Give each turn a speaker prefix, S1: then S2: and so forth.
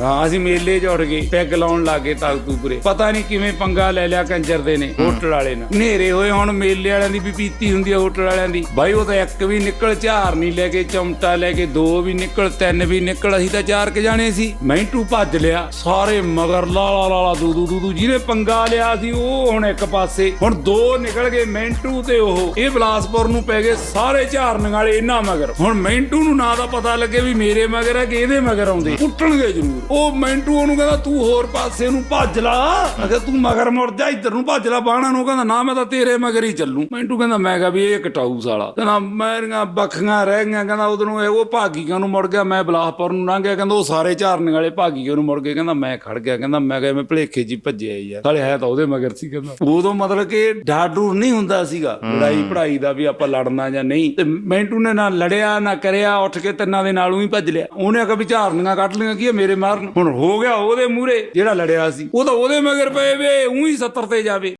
S1: ਹਾਂ ਅਸੀਂ ਮੇਲੇ 'ਚ ਉੱਠ ਗਏ ਪੈਗ ਲਾਉਣ ਲੱਗੇ ਤਾਕਤੂਪੁਰੇ ਪਤਾ ਨਹੀਂ ਕਿਵੇਂ ਪੰਗਾ ਲੈ ਲਿਆ ਕੰਜਰ ਦੇ ਨੇ ਹੋਟਲ ਵਾਲੇ ਨੇ ਹਨੇਰੇ ਹੋਏ ਹੁਣ ਮੇਲੇ ਵਾਲਿਆਂ ਦੀ ਵੀ ਪੀਤੀ ਹੁੰਦੀ ਆ ਹੋਟਲ ਵਾਲਿਆਂ ਦੀ। ਬਾਈ ਉਹ ਤਾਂ ਇੱਕ ਵੀ ਨਿਕਲ ਝਾਰ ਨਹੀਂ ਲੈ ਕੇ ਚਮਟਾ ਲੈ ਕੇ ਦੋ ਵੀ ਨਿਕਲ ਤਿੰਨ ਵੀ ਨਿਕਲ ਅਸੀਂ ਤਾਂ ਚਾਰ ਕ ਜਾਣੇ ਸੀ। ਮੈਂਟੂ ਭੱਜ ਲਿਆ ਸਾਰੇ ਮਗਰ ਲਾ ਲਾ ਲਾ ਦੂ ਦੂ ਦੂ ਜਿਹਨੇ ਪੰਗਾ ਲਿਆ ਸੀ ਉਹ ਹੁਣ ਇੱਕ ਪਾਸੇ। ਹੁਣ ਦੋ ਨਿਕਲ ਗਏ ਮੈਂਟੂ ਤੇ ਉਹ। ਇਹ ਬਲਾਸਪੁਰ ਨੂੰ ਪੈ ਗਏ ਸਾਰੇ ਝਾਰਨ ਵਾਲੇ ਇਹਨਾਂ ਮਗਰ। ਹੁਣ ਮੈਂਟੂ ਨੂੰ ਨਾ ਦਾ ਪਤਾ ਲੱਗੇ ਵੀ ਮੇਰੇ ਮਗਰ ਹੈ ਕਿ ਇਹਦੇ ਮਗਰ ਆਉਂਦੇ। ਕੁੱਟਣਗੇ ਜ਼ਰੂਰ। ਉਹ ਮੈਂਟੂ ਉਹਨੂੰ ਕਹਿੰਦਾ ਤੂੰ ਹੋਰ ਪਾਸੇ ਨੂੰ ਭੱਜ ਲਾ। ਅਗਰ ਤੂੰ ਮਗਰ ਮੁੜ ਜਾ ਇੱਧਰ ਨੂੰ ਭੱਜ ਲਾ ਬਾਣਾ ਨੂੰ। ਕਹਿੰਦਾ ਨਾ ਮੈਂ ਤਾਂ ਤੇਰੇ ਮਗਰ ਹੀ ਚੱਲੂ। ਮੈਂਟੂ ਕਹਿੰਦਾ ਮੈਂ ਕਿਹਾ ਵੀ ਇਹ ਕਟਾਊ ਸਾਲਾ ਕਹਿੰਦਾ ਮੇਰੀਆਂ ਬੱਖੀਆਂ ਰਹਿ ਗਈਆਂ। ਕਹਿੰਦਾ ਉਧਰੋਂ ਉਹ ਭਾਗੀਆਂ ਨੂੰ ਮੁੜ ਗਿਆ? ਮੈਂ ਬਲਾਸਪੁਰ ਨੂੰ ਲੰਘ ਗਿਆ। ਕਹਿੰਦਾ ਉਹ ਸਾਰੇ ਝਾਰਨ ਵਾਲੇ ਭਾਗੀਆਂ ਨੂੰ ਮੁੜ ਗਏ? ਕਹਿੰਦਾ ਮੈਂ ਖੜ ਗਿਆ। ਕਹਿੰਦਾ ਮੈਂ ਕਿਹਾ ਮੈਂ ਭਲੇਖੇ ਜੀ ਭੱਜਿਆ ਯਾਰ ਸਾਲੇ ਹੈ ਤਾਂ ਉਹਦੇ ਮਗਰ ਸੀ ਕਹਿੰਦਾ। ਉਦੋਂ ਮਤਲਬ ਕਿ ਡਾਡੂ ਨਹੀਂ ਹੁੰਦਾ ਸੀਗਾ ਲੜਾਈ ਪੜਾਈ ਦਾ ਵੀ ਆਪਾਂ ਲੜਨਾ ਜਾਂ ਨਹੀਂ। ਤੇ ਮੈਂਟੂ ਨੇ ਨਾ ਲੜਿਆ ਨਾ ਕਰਿਆ ਉੱਠ ਕੇ ਤਿੰਨਾਂ ਦੇ ਨਾਲੋਂ ਹੀ ਭੱਜ ਲਿਆ। ਉਹਨੇ ਆਖਿਆ ਵੀ ਝਾਰਨੀਆਂ ਕੱਢ ਲਈਆਂ ਕੀ ਆ, ਮੇਰੇ ਮਾਰਨ। ਹੁਣ ਹੋ ਗਿਆ ਉਹਦੇ ਮੂਹਰੇ। ਜਿਹੜਾ ਲੜਿਆ ਸੀ। ਉਹ ਤਾਂ ਉਹਦੇ ਮਗਰ ਪਏ ਵੇ ਉਹੀ 70 ਤੇ ਜਾਵੇ।